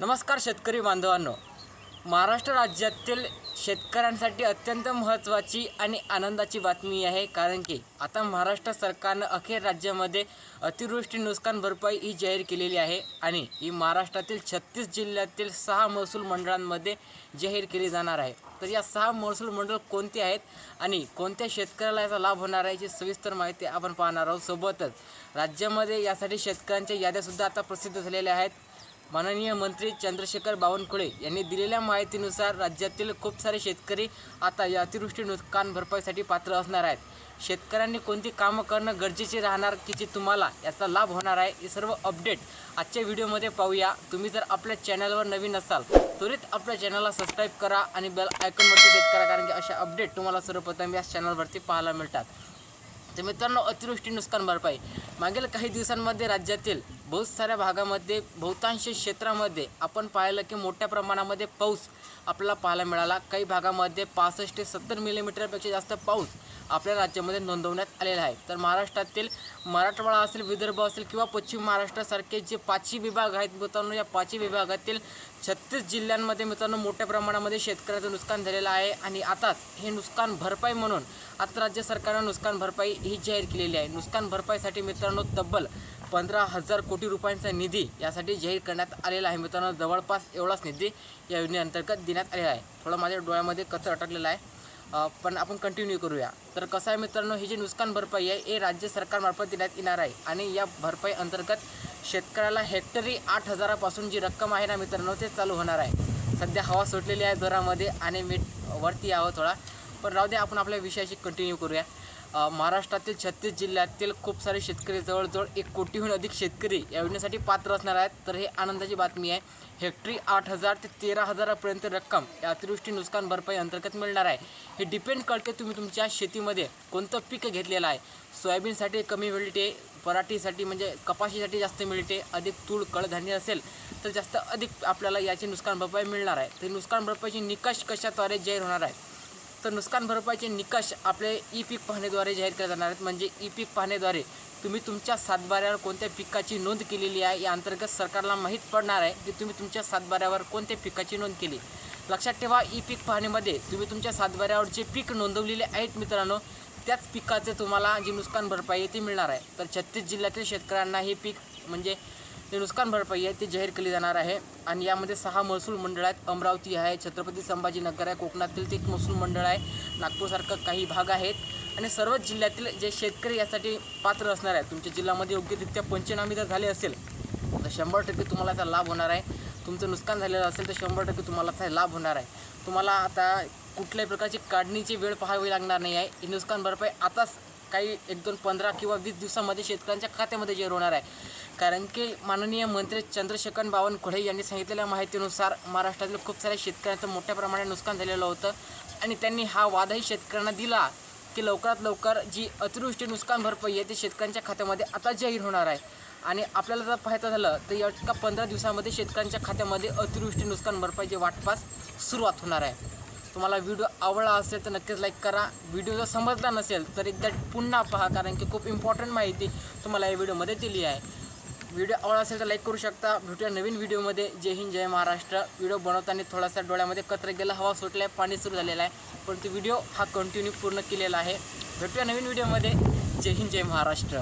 नमस्कार शेतकरी बांधवांनो. महाराष्ट्र राज्यातील शेतकऱ्यांसाठी अत्यंत महत्त्वाची आणि आनंदाची बातमी आहे. कारण की आता महाराष्ट्र सरकारनं अखेर राज्यामध्ये अतिवृष्टी नुकसान भरपाई ही जाहीर केलेली आहे आणि ही महाराष्ट्रातील छत्तीस जिल्ह्यातील सहा महसूल मंडळांमध्ये जाहीर केली जाणार आहे. तर या सहा महसूल मंडळ कोणते आहेत आणि कोणत्या शेतकऱ्याला याचा लाभ होणार आहे याची सविस्तर माहिती आपण पाहणार आहोत. सोबतच राज्यामध्ये यासाठी शेतकऱ्यांच्या याद्यासुद्धा आता प्रसिद्ध झालेल्या आहेत. माननीय मंत्री चंद्रशेखर बावनकुळे यांनी दिलेल्या माहितीनुसार राज्यातील खूप सारे शेतकरी आता या अतिवृष्टी नुकसान भरपाईसाठी पात्र असणार आहेत. शेतकऱ्यांनी कोणती कामं करणं गरजेचे राहणार की जे तुम्हाला याचा लाभ होणार आहे हे सर्व अपडेट आजच्या व्हिडिओमध्ये पाहूया. तुम्ही जर आपल्या चॅनलवर नवीन असाल त्वरित आपल्या चॅनलला सबस्क्राईब करा आणि बेल आयकॉनवरती सेट करा कारण की अशा अपडेट तुम्हाला सर्वप्रथम याच चॅनलवरती पाहायला मिळतात. तर मित्रांनो अतिवृष्टी नुकसान भरपाई. मागील काही दिवसांमध्ये राज्यातील बहुत साऱ्या भागामध्ये बहुतांश क्षेत्रामध्ये आपण पाहिलं की मोठ्या प्रमाणामध्ये पाऊस आपल्याला पाहायला मिळाला. काही भागामध्ये पासष्ट ते सत्तर मिलीमीटरपेक्षा जास्त पाऊस आपल्या राज्यामध्ये नोंदवण्यात आलेला आहे. तर महाराष्ट्रातील मराठवाडा असेल विदर्भ असेल किंवा पश्चिम महाराष्ट्रासारखे जे पाचही विभाग आहेत मित्रांनो या पाचही विभागातील छत्तीस जिल्ह्यांमध्ये मित्रांनो मोठ्या प्रमाणामध्ये शेतकऱ्याचं नुकसान झालेलं आहे आणि आता हे नुकसान भरपाई म्हणून आता राज्य सरकारनं नुकसान भरपाई ही जाहीर केलेली आहे. नुकसान भरपाईसाठी मित्रांनो तब्बल पंधरा हजार कोटी रुपयांचा निधी यासाठी जाहीर करण्यात आलेला आहे. मित्रांनो जवळपास एवढाच निधी या योजनेअंतर्गत देण्यात आलेला आहे. थोडं माझ्या डोळ्यामध्ये कचरा अटकलेला आहे. पण आपण कंटिन्यू करूया. तर कसं आहे मित्रांनो ही जी नुकसान भरपाई आहे हे राज्य सरकारमार्फत देण्यात येणार आहे. आणि या भरपाई अंतर्गत शेतकऱ्याला हेक्टरी आठ हजारापासून जी रक्कम आहे ना मित्रांनो ते चालू होणार आहे. सध्या हवा सुटलेली आहे जोरामध्ये आणि मीठ वरती यावं थोडा. पण राहू दे आपण आपल्या विषयाशी कंटिन्यू करूया. महाराष्ट्रातील छत्तीस जिल्ह्यातील खूप सारे शेतकरी जवळजवळ एक कोटीहून अधिक शेतकरी या योजनेसाठी पात्र असणार आहेत. तर हे आनंदाची बातमी आहे. हेक्टरी आठ हजार ते तेरा हजारापर्यंत रक्कम या अतिवृष्टी नुकसान भरपाई अंतर्गत मिळणार आहे. हे डिपेंड करते तुम्ही तुमच्या शेतीमध्ये कोणतं पीक घेतलेलं आहे. सोयाबीनसाठी कमी मिळते पराठीसाठी म्हणजे कपाशीसाठी जास्त मिळते अधिक तूळ कडधान्य असेल तर जास्त अधिक आपल्याला याची नुकसान भरपाई मिळणार आहे. तर नुकसान भरपाईचे निकष कशाद्वारे जाहीर होणार आहे? तर नुकसान भरपाईचे निकष आपले ई पीक पाहणीद्वारे जाहीर केले जाणार आहेत. म्हणजे ई पीक पाहणीद्वारे तुम्ही तुमच्या सातबाऱ्यावर कोणत्या पिकाची नोंद केलेली आहे या अंतर्गत सरकारला माहीत पडणार आहे की तुम्ही तुमच्या सातबाऱ्यावर कोणत्या पिकाची नोंद केली. लक्षात ठेवा ई पीक पाहणीमध्ये तुम्ही तुमच्या सातबाऱ्यावर जे पीक नोंदवलेले आहेत मित्रांनो त्याच पिकाचे तुम्हाला जी नुकसान भरपाई आहे ती मिळणार आहे. तर छत्तीस जिल्ह्यातील शेतकऱ्यांना हे पीक म्हणजे ते नुकसान भरपाई आहे ती जाहीर केली जाणार आहे. आणि यामध्ये सहा महसूल मंडळ आहेत. अमरावती आहे छत्रपती संभाजीनगर आहे कोकणातील ते एक महसूल मंडळ आहे. नागपूरसारखं काही भाग आहेत. आणि सर्वच जिल्ह्यातील जे शेतकरी यासाठी पात्र असणार आहेत तुमच्या जिल्ह्यामध्ये योग्यरित्या पंचनामे जर झाले असेल तर शंभर टक्के तुम्हाला त्याचा लाभ होणार आहे. तुमचं नुकसान झालेलं असेल तर शंभर टक्के तुम्हाला त्याचा लाभ होणार आहे. तुम्हाला आता कुठल्याही प्रकारची काढणीची वेळ पाहावी लागणार नाही आहे. ही नुकसान भरपाई आताच काही एक दोन पंधरा किंवा वीस दिवसामध्ये शेतकऱ्यांच्या खात्यामध्ये जाहीर होणार आहे. कारण की माननीय मंत्री चंद्रशेखर बावनकुळे यांनी सांगितलेल्या माहितीनुसार महाराष्ट्रातील खूप साऱ्या शेतकऱ्यांचं मोठ्या प्रमाणात नुकसान झालेलं होतं. आणि त्यांनी हा वादही शेतकऱ्यांना दिला की लवकरात लवकर जी अतिवृष्टी नुकसान भरपाई आहे ती शेतकऱ्यांच्या खात्यामध्ये आता जाहीर होणार आहे. आणि आपल्याला जर पाहायचं झालं तर या पंधरा दिवसामध्ये शेतकऱ्यांच्या खात्यामध्ये अतिवृष्टी नुकसान भरपाईची वाटपास सुरुवात होणार आहे. तुम्हाला व्हिडिओ आवडला असेल तर नक्कीच लाईक करा. व्हिडिओ जर समजला नसेल तर एकदा पुन्हा पहा कारण की खूप इम्पॉर्टंट माहिती तुम्हाला या व्हिडिओमध्ये दिली आहे. व्हिडिओ आवडला असेल तर लाईक करू शकता. भेटूया नवीन व्हिडिओमध्ये जय हिंद जय महाराष्ट्र. व्हिडिओ बनवताना थोडासा डोळ्यामध्ये कचरा गेला हवा सुटला आहे पाणी सुरू झालेलं आहे. पण तो व्हिडिओ हा कंटिन्यू पूर्ण केलेला आहे. भेटूया नवीन व्हिडिओमध्ये जय हिंद जय महाराष्ट्र.